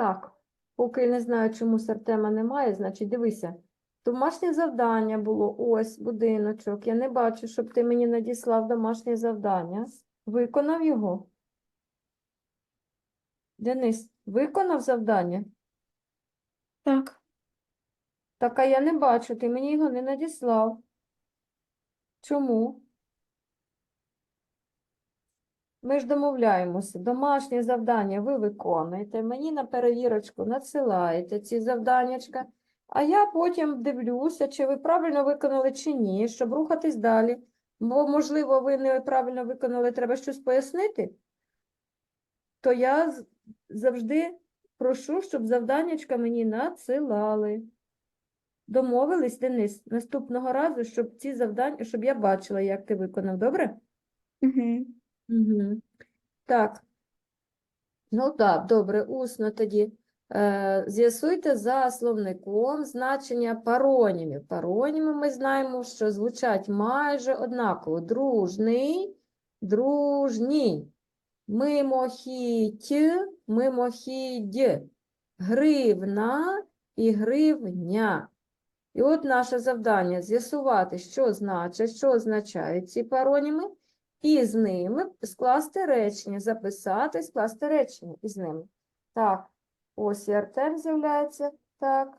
Так, поки не знаю, чому Артема немає, значить, дивися. Домашнє завдання було ось будиночок. Я не бачу, щоб ти мені надіслав домашнє завдання. Виконав його? Денис, виконав завдання? Так. Так, а я не бачу, ти мені його не надіслав. Чому? Ми ж домовляємося. Домашнє завдання ви виконуєте, мені на перевірочку надсилаєте ці завданнячка, а я потім дивлюся, чи ви правильно виконали чи ні, щоб рухатись далі. Бо, можливо, ви неправильно виконали, треба щось пояснити, то я завжди прошу, щоб завданнячка мені надсилали. Домовились, Денис, наступного разу, щоб ці завдання, щоб я бачила, як ти виконав, добре? Угу. Угу. Так. Ну так, добре, усно тоді. Е, з'ясуйте за словником значення паронімів. Пароніми ми знаємо, що звучать майже однаково. Дружний, дружній. Мимохідь, мимохідь. Гривна і гривня. І от наше завдання з'ясувати, що значить, що означають ці пароніми, і з ними скласти речення, записати, скласти речення із ними. Так, ось і Артем з'являється. Так.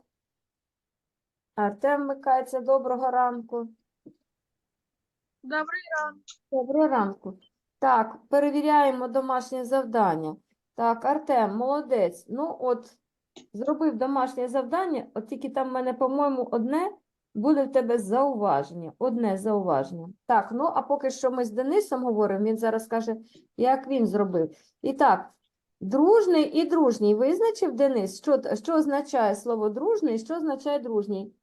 Артем вмикається. Доброго ранку. Добрий ранок. Доброго ранку. Так, перевіряємо домашнє завдання. Так, Артем, молодець. Ну, от, зробив домашнє завдання, от тільки там в мене, по-моєму, одне буде в тебе зауваження. Одне зауваження. Так, ну, а поки що ми з Денисом говоримо, він зараз каже, як він зробив. І так, дружний і дружній. Визначив Денис, що, що означає слово дружний, що означає дружній?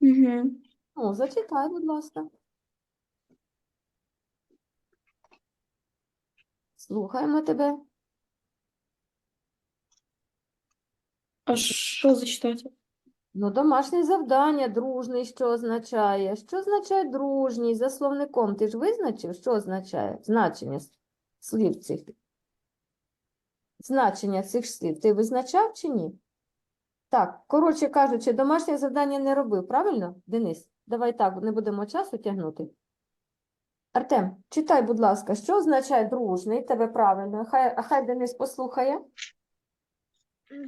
Угу. Ну, зачитай, будь ласка. Слухаємо тебе. А що зачитати? Ну, домашнє завдання, дружний, що означає? Що означає дружній за словником? Ти ж визначив, що означає значення слів цих? Значення цих слів. Ти визначав чи ні? Так, коротше кажучи, домашнє завдання не робив, правильно, Денис? Давай так, не будемо часу тягнути. Артем, читай, будь ласка, що означає дружний? Тебе правильно. Хай, а хай Денис послухає.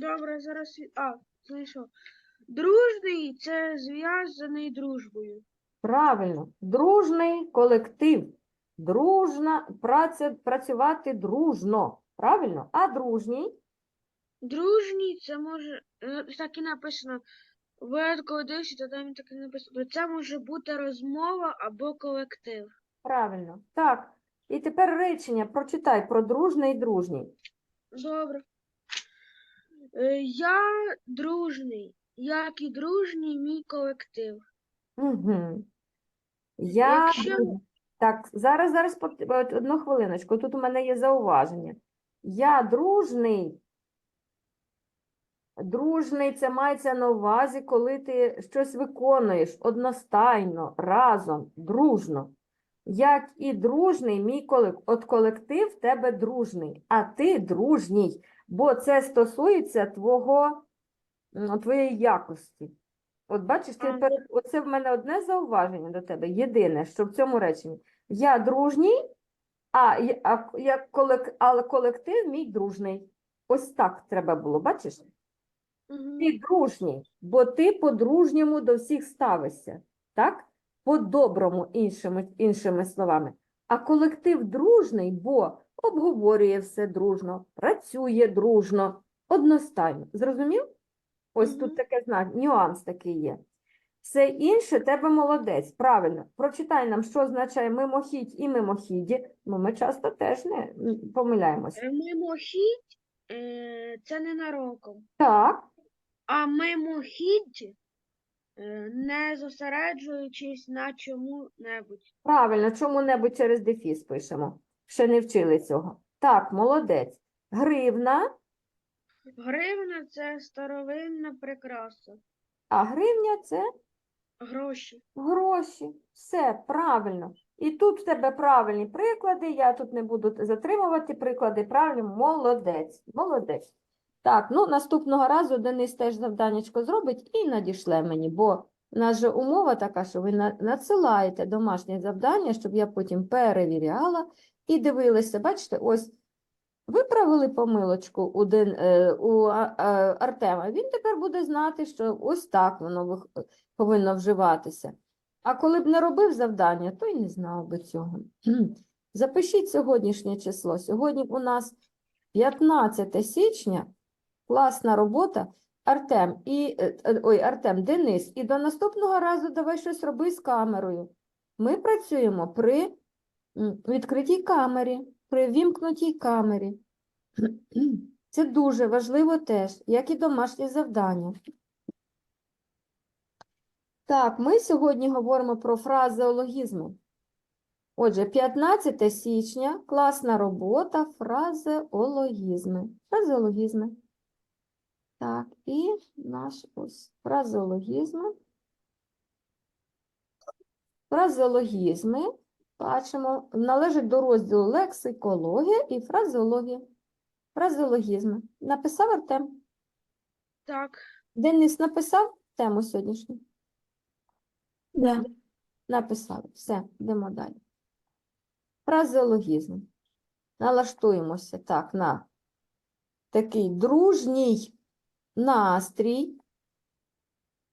Добре, зараз. А, знайшов. Дружний це зв'язаний дружбою. Правильно. Дружний колектив. Дружна праця, працювати дружно. Правильно? А дружній? Дружній це може. е, Так і написано. Коли дивишся, то там так і написано. Це може бути розмова або колектив. Правильно. Так. І тепер речення прочитай про дружний і дружній. Добре. Е, Я дружний, як і дружній мій колектив. Угу. Я... Якщо- Так, зараз, зараз, одну хвилиночку. Тут у мене є зауваження. Я дружний. Дружний це мається на увазі, коли ти щось виконуєш одностайно, разом, дружно. Як і дружний мій колектив. От колектив в тебе дружний, а ти дружній, бо це стосується твого, твоєї якості. От бачиш, ти перед... оце в мене одне зауваження до тебе, єдине, що в цьому реченні. Я дружній, а, я- колек... але колектив мій дружний. Ось так треба було, бачиш? Мгм. Ти дружній, бо ти по-дружньому до всіх ставишся, так? По-доброму, іншими, іншими словами. А колектив дружний, бо обговорює все дружно, працює дружно, одностайно. Зрозумів? Ось тут таке зна- нюанс такий є. Все інше тебе молодець, правильно. Прочитай нам, що означає мимохідь і мимохіді, бо ми часто теж не помиляємося. Е, Мимохідь е, це ненароком. Так, А мимохідь, е, не зосереджуючись на чому-небудь. Правильно, чому-небудь через дефіс пишемо. Ще не вчили цього. Так, молодець. Гривна, Гривна це старовинна прикраса. а гривня це Гроші. гроші. Все, правильно. І тут в тебе правильні приклади. Я тут не буду затримувати приклади. Правильно, молодець. Молодець. Так, ну наступного разу Денис теж завданнячко зробить і надішле мені, бо в нас же умова така, що ви надсилаєте домашнє завдання, щоб я потім перевіряла і дивилася. Бачите, ось виправили помилочку у, Ден, е, у а- Артема. Він тепер буде знати, що ось так воно повинно вживатися. А коли б не робив завдання, то й не знав би цього. Запишіть сьогоднішнє число. Сьогодні у нас 15 січня. Класна робота. Артем і е, е, ой, Артем, Денис. І до наступного разу давай щось роби з камерою. Ми працюємо при відкритій камері, при вімкнутій камері. Це дуже важливо теж, як і домашні завдання. Так, ми сьогодні говоримо про фразеологізми. Отже, 15 січня, класна робота, фразеологізми. Фразеологізми. Так, і наш ось фразеологізми. Фразеологізми, бачимо, належать до розділу лексикологія і фразеологія. Фразеологізми. Написав Артем? Так. Денис написав тему сьогоднішню? Да. Написали. Все, йдемо далі. Фразеологізм. Налаштуємося так на такий дружній настрій.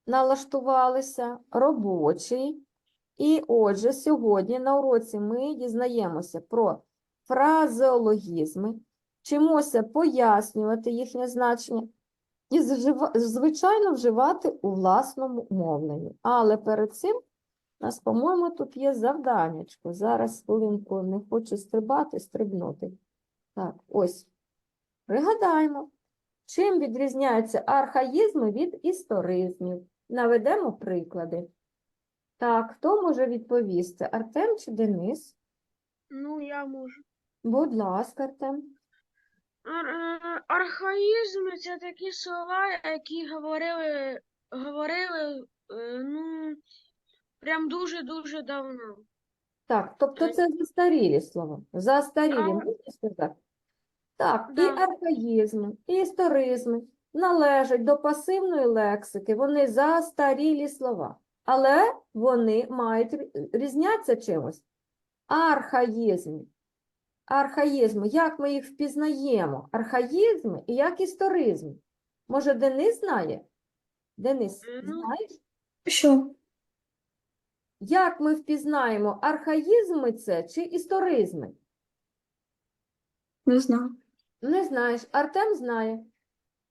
Налаштувалися, робочий. І отже, сьогодні на уроці ми дізнаємося про фразеологізми, вчимося пояснювати їхнє значення і, звичайно, вживати у власному мовленні. Але перед цим у нас, по-моєму, тут є завданнячко. Зараз хвилинку не хочу стрибати, стрибнути. Так, ось. Пригадаємо, чим відрізняються архаїзми від історизмів. Наведемо приклади. Так, хто може відповісти? Артем чи Денис? Ну, я можу. Будь ласка, Артем. Ар- е, Архаїзми це такі слова, які говорили, говорили, е, ну, прям дуже-дуже давно. Так, тобто Е, це застарілі слова. Застарілі, а- можна сказати? Так, і Да. архаїзми, і історизми належать до пасивної лексики, вони застарілі слова, але вони мають рі- різняться чимось. Архаїзми. Архаїзми, як ми їх впізнаємо? Архаїзми і як історизми. Може, Денис знає? Денис, знаєш? Що? Як ми впізнаємо, архаїзми це чи історизми? Не знаю. Не знаєш, Артем знає.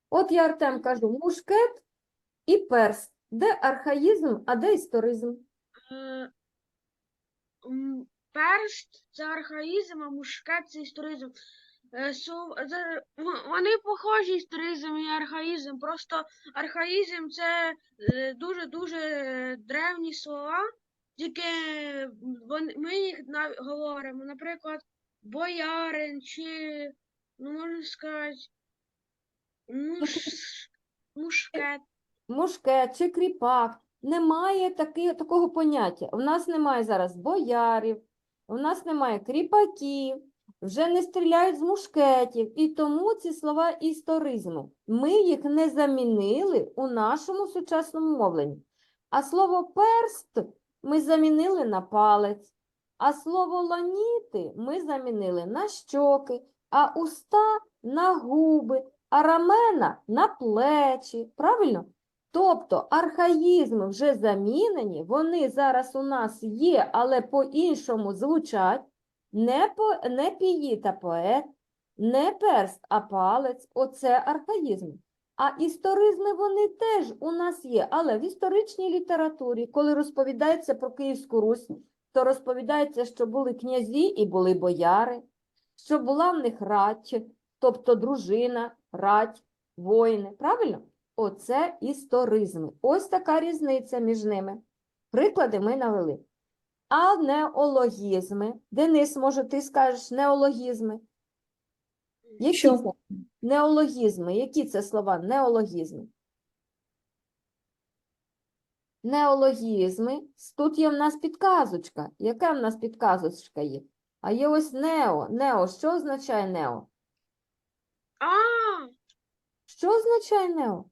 От я Артем кажу, мушкет і перст. Де архаїзм, а де історизм? Е, м, Перст це архаїзм, а мушкет це історизм. Е, сов- це- в- Вони похожі історизм і архаїзм. Просто архаїзм це е, дуже-дуже древні слова, тільки вон- ми їх на- говоримо, наприклад, боярин чи, ну можна сказати, муш... мушкет. Мушкет чи кріпак. Немає таки, такого поняття. У нас немає зараз боярів, у нас немає кріпаків, вже не стріляють з мушкетів. І тому ці слова історизму. Ми їх не замінили у нашому сучасному мовленні. А слово перст ми замінили на палець, а слово ланіти ми замінили на щоки, а уста на губи, а рамена на плечі. Правильно? Тобто архаїзми вже замінені, вони зараз у нас є, але по-іншому звучать. Не, по, не пії та поет, не перст, а палець. Оце архаїзми. А історизми вони теж у нас є, але в історичній літературі, коли розповідається про Київську Русь, то розповідається, що були князі і були бояри, що була в них рать, тобто дружина, рать, воїни. Правильно? Оце історизми. Ось така різниця між ними. Приклади ми навели. А неологізми. Денис, може, ти скажеш неологізми? Які Що? це неологізми? Які це слова? Неологізми. Неологізми. Тут є в нас підказочка. Яка в нас підказочка є? А є ось нео. Нео. Що означає нео? А, Що означає нео?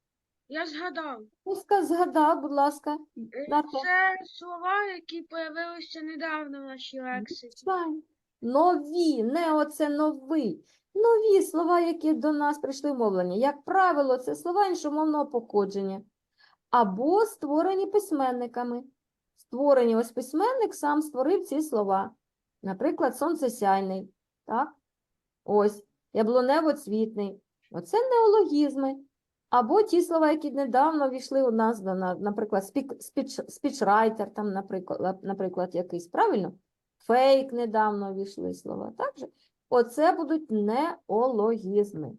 Я згадав. Ну, ска- згадав, будь ласка. Е, Це слова, які появилися недавно в нашій лексиці. Нові, нео це новий. Нові слова, які до нас прийшли в мовлення. Як правило, це слова іншомовного походження. Або створені письменниками. Створені, ось письменник сам створив ці слова. Наприклад, сонцесяйний. Так? Ось, яблунево-цвітний. Оце неологізми. Або ті слова, які недавно війшли у нас, наприклад, спіч, спічрайтер, там, наприклад, наприклад, якийсь, правильно? Фейк недавно війшли слова. Так же? Оце будуть неологізми.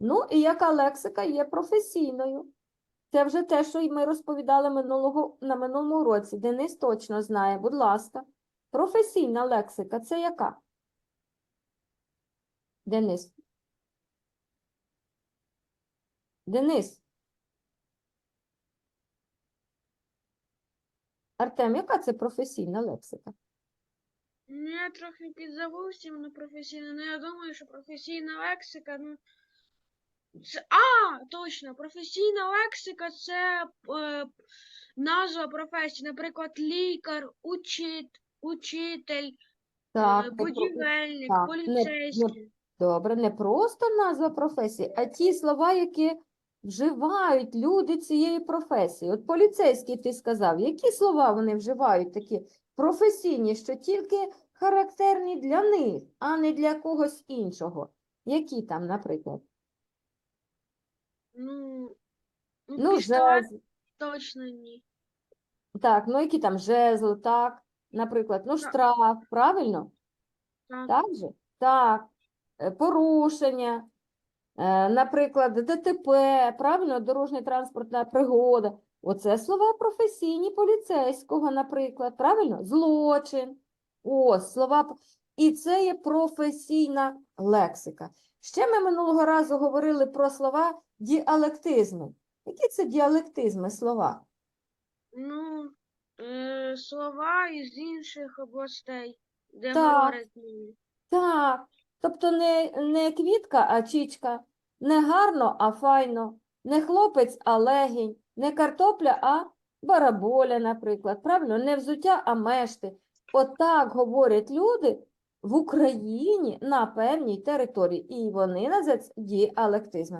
Ну, і яка лексика є професійною? Це вже те, що ми розповідали минулого, на минулому уроці. Денис точно знає, будь ласка. Професійна лексика це яка? Денис. Денис. Артем, яка це професійна лексика? Ну, я трохи підзабувся на професійно, але я думаю, що професійна лексика, ну. Це, а, точно, професійна лексика це е, назва професії, наприклад, лікар, учит, учитель, Так, е, не про- будівельник, так, не- не- поліцейський. Добре, не просто назва професії, а ті слова, які вживають люди цієї професії. От поліцейський ти сказав, які слова вони вживають такі професійні, що тільки характерні для них, а не для когось іншого. Які там, наприклад? Ну, ну, Ну, жезл, точно ні. так, ну які там жезл, так, наприклад, ну штраф, правильно? Так. Так же? Так. Е, Порушення, наприклад, ДТП, правильно, дорожня транспортна пригода. Оце слова професійні поліцейського, наприклад, правильно? Злочин. Ось слова. І це є професійна лексика. Ще ми минулого разу говорили про слова діалектизми. Які це діалектизми слова? Ну, е, слова із інших областей, де Так. говорять. Так, тобто не, не квітка, а чічка, не гарно, а файно, не хлопець, а легінь, не картопля, а бараболя, наприклад, правильно? Не взуття, а мешти. Отак говорять люди в Україні на певній території, і вони називаються діалектизмами.